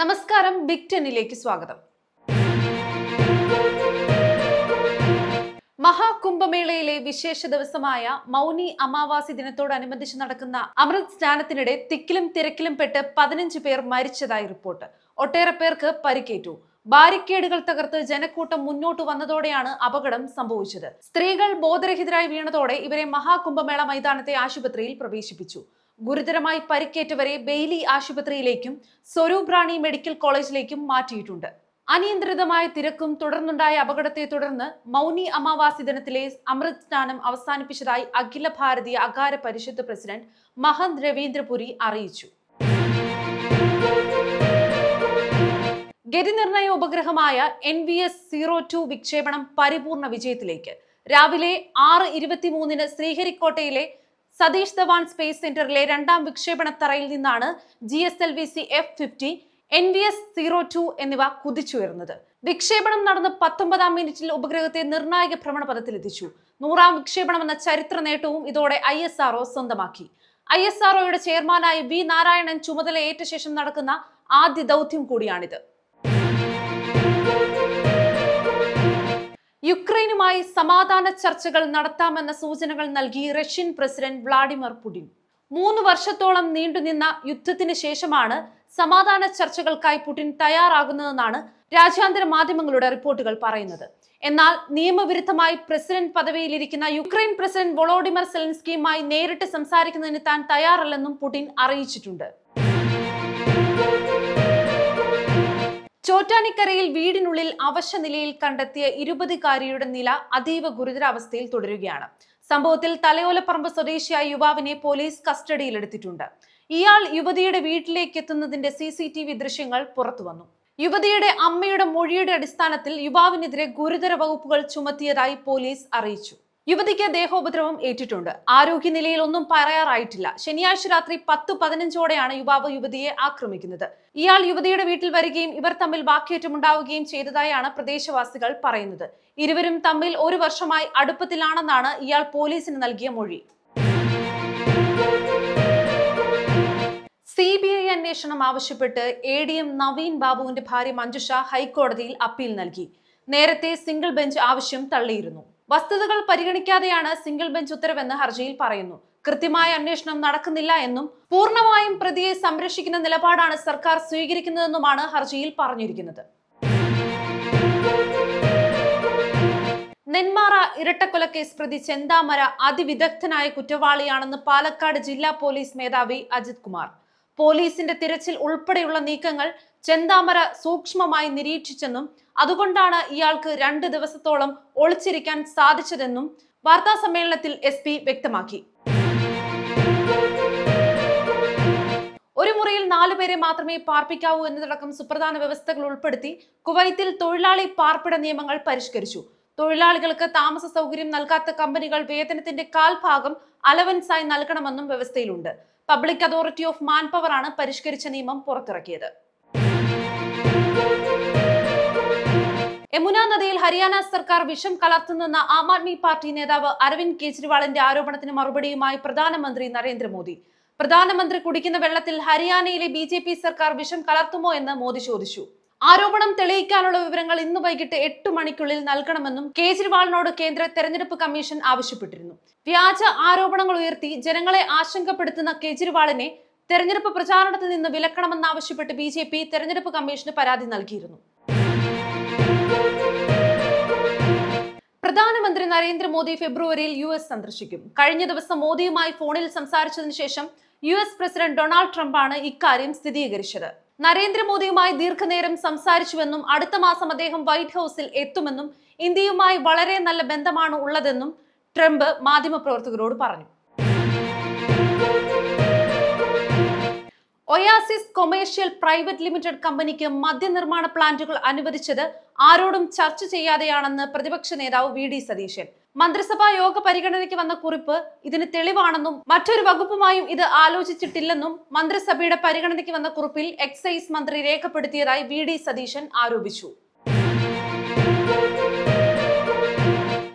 നമസ്കാരം ബിഗ് ടെന്നിലേക്ക് സ്വാഗതം. മഹാകുംഭമേളയിലെ വിശേഷ ദിവസമായ മൗനി അമാവാസി ദിനത്തോടനുബന്ധിച്ച് നടക്കുന്ന അമൃത് സ്നാനത്തിനിടെ തിക്കിലും തിരക്കിലും പെട്ട് പതിനഞ്ച് പേർ മരിച്ചതായി റിപ്പോർട്ട്. ഒട്ടേറെ പേർക്ക് പരിക്കേറ്റു. ബാരിക്കേഡുകൾ തകർത്ത് ജനക്കൂട്ടം മുന്നോട്ട് വന്നതോടെയാണ് അപകടം സംഭവിച്ചത്. സ്ത്രീകൾ ബോധരഹിതരായി വീണതോടെ ഇവരെ മഹാകുംഭമേള മൈതാനത്തെ ആശുപത്രിയിൽ പ്രവേശിപ്പിച്ചു. ഗുരുതരമായി പരിക്കേറ്റവരെ ബെയ്ലി ആശുപത്രിയിലേക്കും സ്വരൂപ് റാണി മെഡിക്കൽ കോളേജിലേക്കും മാറ്റിയിട്ടുണ്ട്. അനിയന്ത്രിതമായ തിരക്കും തുടർന്നുണ്ടായ അപകടത്തെ തുടർന്ന് മൗനി അമാവാസി ദിനത്തിലെ അമൃത് സ്നാനം അവസാനിപ്പിച്ചതായി അഖില ഭാരതീയ അകാര പരിഷത്ത് പ്രസിഡന്റ് മഹന്ത് രവീന്ദ്രപുരി അറിയിച്ചു. ഗതിനിർണയ ഉപഗ്രഹമായ N V S zero two വിക്ഷേപണം പരിപൂർണ വിജയത്തിലേക്ക്. രാവിലെ ആറ് ഇരുപത്തിമൂന്നിന് ശ്രീഹരിക്കോട്ടയിലെ സതീഷ് ധവാൻ സ്പേസ് സെന്ററിലെ രണ്ടാം വിക്ഷേപണ തറയിൽ നിന്നാണ് G S L V C F fifty N V S zero two എന്നിവ കുതിച്ചുയർന്നത്. വിക്ഷേപണം നടന്ന് പത്തൊമ്പതാം മിനിറ്റിൽ ഉപഗ്രഹത്തെ നിർണായക ഭ്രമണപഥത്തിലെത്തിച്ചു. നൂറാം വിക്ഷേപണം എന്ന ചരിത്ര നേട്ടവും ഇതോടെ ഐ എസ് ആർഒ സ്വന്തമാക്കി. ഐ എസ് ആർഒയുടെ ചെയർമാനായി വി നാരായണൻ ചുമതലയേറ്റ ശേഷം നടക്കുന്ന ആദ്യ ദൗത്യം കൂടിയാണിത്. യുക്രൈനുമായി സമാധാന ചർച്ചകൾ നടത്താമെന്ന സൂചനകൾ നൽകി റഷ്യൻ പ്രസിഡന്റ് വ്ളാഡിമിർ പുടിൻ. മൂന്ന് വർഷത്തോളം നീണ്ടുനിന്ന യുദ്ധത്തിന് ശേഷമാണ് സമാധാന ചർച്ചകൾക്കായി പുടിൻ തയ്യാറാകുന്നതെന്നാണ് രാജ്യാന്തര മാധ്യമങ്ങളുടെ റിപ്പോർട്ടുകൾ പറയുന്നത്. എന്നാൽ നിയമവിരുദ്ധമായി പ്രസിഡന്റ് പദവിയിലിരിക്കുന്ന യുക്രൈൻ പ്രസിഡന്റ് വൊളോഡിമർ സെലൻസ്കിയുമായി നേരിട്ട് സംസാരിക്കുന്നതിന് താൻ തയ്യാറല്ലെന്നും പുടിൻ അറിയിച്ചിട്ടുണ്ട്. ചോറ്റാനിക്കരയിൽ വീടിനുള്ളിൽ അവശ നിലയിൽ കണ്ടെത്തിയ ഇരുപതുകാരിയുടെ നില അതീവ ഗുരുതരാവസ്ഥയിൽ തുടരുകയാണ്. സംഭവത്തിൽ തലയോലപ്പറമ്പ് സ്വദേശിയായ യുവാവിനെ പോലീസ് കസ്റ്റഡിയിലെടുത്തിട്ടുണ്ട്. ഇയാൾ യുവതിയുടെ വീട്ടിലേക്ക് എത്തുന്നതിന്റെ സി സി ടി വി ദൃശ്യങ്ങൾ പുറത്തുവന്നു യുവതിയുടെ അമ്മയുടെ മൊഴിയുടെ അടിസ്ഥാനത്തിൽ യുവാവിനെതിരെ ഗുരുതര വകുപ്പുകൾ ചുമത്തിയതായി പോലീസ് അറിയിച്ചു. യുവതിക്ക് ദേഹോപദ്രവം ഏറ്റിട്ടുണ്ട്. ആരോഗ്യനിലയിൽ ഒന്നും പറയാറായിട്ടില്ല. ശനിയാഴ്ച രാത്രി പത്ത് പതിനഞ്ചോടെയാണ് യുവാവ് യുവതിയെ ആക്രമിക്കുന്നത്. ഇയാൾ യുവതിയുടെ വീട്ടിൽ വരികയും ഇവർ തമ്മിൽ വാക്കേറ്റമുണ്ടാവുകയും ചെയ്തതായാണ് പ്രദേശവാസികൾ പറയുന്നത്. ഇരുവരും തമ്മിൽ ഒരു വർഷമായി അടുപ്പത്തിലാണെന്നാണ് ഇയാൾ പോലീസിന് നൽകിയ മൊഴി. സി ബി ഐ അന്വേഷണം ആവശ്യപ്പെട്ട് എ ഡി എം നവീൻ ബാബുവിന്റെ ഭാര്യ മഞ്ജുഷ ഹൈക്കോടതിയിൽ അപ്പീൽ നൽകി. നേരത്തെ സിംഗിൾ ബെഞ്ച് ആവശ്യം തള്ളിയിരുന്നു. വസ്തുതകൾ പരിഗണിക്കാതെയാണ് സിംഗിൾ ബെഞ്ച് ഉത്തരവെന്ന് ഹർജിയിൽ പറയുന്നു. കൃത്യമായ അന്വേഷണം നടക്കുന്നില്ല എന്നും പൂർണമായും പ്രതിയെ സംരക്ഷിക്കുന്ന നിലപാടാണ് സർക്കാർ സ്വീകരിക്കുന്നതെന്നുമാണ് ഹർജിയിൽ പറഞ്ഞിരിക്കുന്നത്. നെന്മാറ ഇരട്ടക്കൊലക്കേസ് പ്രതി ചെന്താമര അതിവിദഗ്ധനായ കുറ്റവാളിയാണെന്ന് പാലക്കാട് ജില്ലാ പോലീസ് മേധാവി അജിത് കുമാർ. പോലീസിന്റെ തിരച്ചിൽ ഉൾപ്പെടെയുള്ള നീക്കങ്ങൾ ചെന്താമര സൂക്ഷ്മമായി നിരീക്ഷിച്ചെന്നും അതുകൊണ്ടാണ് ഇയാൾക്ക് രണ്ട് ദിവസത്തോളം ഒളിച്ചിരിക്കാൻ സാധിച്ചതെന്നും വാർത്താ സമ്മേളനത്തിൽ എസ് വ്യക്തമാക്കി. ഒരു മുറിയിൽ നാലുപേരെ മാത്രമേ പാർപ്പിക്കാവൂ എന്നതടക്കം സുപ്രധാന വ്യവസ്ഥകൾ ഉൾപ്പെടുത്തി കുവൈത്തിൽ തൊഴിലാളി പാർപ്പിട നിയമങ്ങൾ പരിഷ്കരിച്ചു. തൊഴിലാളികൾക്ക് താമസ സൗകര്യം നൽകാത്ത കമ്പനികൾ വേതനത്തിന്റെ കാൽഭാഗം അലവൻസായി നൽകണമെന്നും വ്യവസ്ഥയിലുണ്ട്. പബ്ലിക് അതോറിറ്റി ഓഫ് മാൻ ആണ് പരിഷ്കരിച്ച നിയമം പുറത്തിറക്കിയത്. യമുന നദിയിൽ ഹരിയാന സർക്കാർ വിഷം കലർത്തുന്നെന്ന ആം ആദ്മി പാർട്ടി നേതാവ് അരവിന്ദ് കെജ്രിവാളിന്റെ ആരോപണത്തിന് മറുപടിയുമായി പ്രധാനമന്ത്രി നരേന്ദ്രമോദി. പ്രധാനമന്ത്രി കുടിക്കുന്ന വെള്ളത്തിൽ ഹരിയാനയിലെ ബി ജെ പി സർക്കാർ വിഷം കലർത്തുമോ എന്ന് മോദി ചോദിച്ചു. ആരോപണം തെളിയിക്കാനുള്ള വിവരങ്ങൾ ഇന്ന് വൈകിട്ട് എട്ട് മണിക്കുള്ളിൽ നൽകണമെന്നും കേജ്രിവാളിനോട് കേന്ദ്ര തെരഞ്ഞെടുപ്പ് കമ്മീഷൻ ആവശ്യപ്പെട്ടിരുന്നു. വ്യാജ ആരോപണങ്ങൾ ഉയർത്തി ജനങ്ങളെ ആശങ്കപ്പെടുത്തുന്ന കേജ്രിവാളിനെ തെരഞ്ഞെടുപ്പ് പ്രചാരണത്തിൽ നിന്ന് വിലക്കണമെന്നാവശ്യപ്പെട്ട് ബി ജെ പി തെരഞ്ഞെടുപ്പ് കമ്മീഷന് പരാതി നൽകിയിരുന്നു. പ്രധാനമന്ത്രി നരേന്ദ്രമോദി ഫെബ്രുവരിയിൽ യു എസ് സന്ദർശിക്കും. കഴിഞ്ഞ ദിവസം മോദിയുമായി ഫോണിൽ സംസാരിച്ചതിനു ശേഷം യു എസ് പ്രസിഡന്റ് ഡൊണാൾഡ് ട്രംപാണ് ഇക്കാര്യം സ്ഥിരീകരിച്ചത്. നരേന്ദ്രമോദിയുമായി ദീർഘനേരം സംസാരിച്ചുവെന്നും അടുത്ത മാസം അദ്ദേഹം വൈറ്റ് ഹൗസിൽ എത്തുമെന്നും ഇന്ത്യയുമായി വളരെ നല്ല ബന്ധമാണ് ഉള്ളതെന്നും ട്രംപ് മാധ്യമപ്രവർത്തകരോട് പറഞ്ഞു. ഒയാസിസ് കൊമേഴ്ഷ്യൽ പ്രൈവറ്റ് ലിമിറ്റഡ് കമ്പനിക്ക് മദ്യനിർമ്മാണ പ്ലാന്റുകൾ അനുവദിച്ചത് ആരോടും ചർച്ച ചെയ്യാതെയാണെന്ന് പ്രതിപക്ഷ നേതാവ് വി ഡി സതീശൻ. മന്ത്രിസഭാ യോഗ പരിഗണനയ്ക്ക് വന്ന കുറിപ്പ് ഇതിന് തെളിവാണെന്നും മറ്റൊരു വകുപ്പുമായും ഇത് ആലോചിച്ചിട്ടില്ലെന്നും മന്ത്രിസഭയുടെ പരിഗണനയ്ക്ക് വന്ന കുറിപ്പിൽ എക്സൈസ് മന്ത്രി രേഖപ്പെടുത്തിയതായി വി ഡി സതീശൻ ആരോപിച്ചു.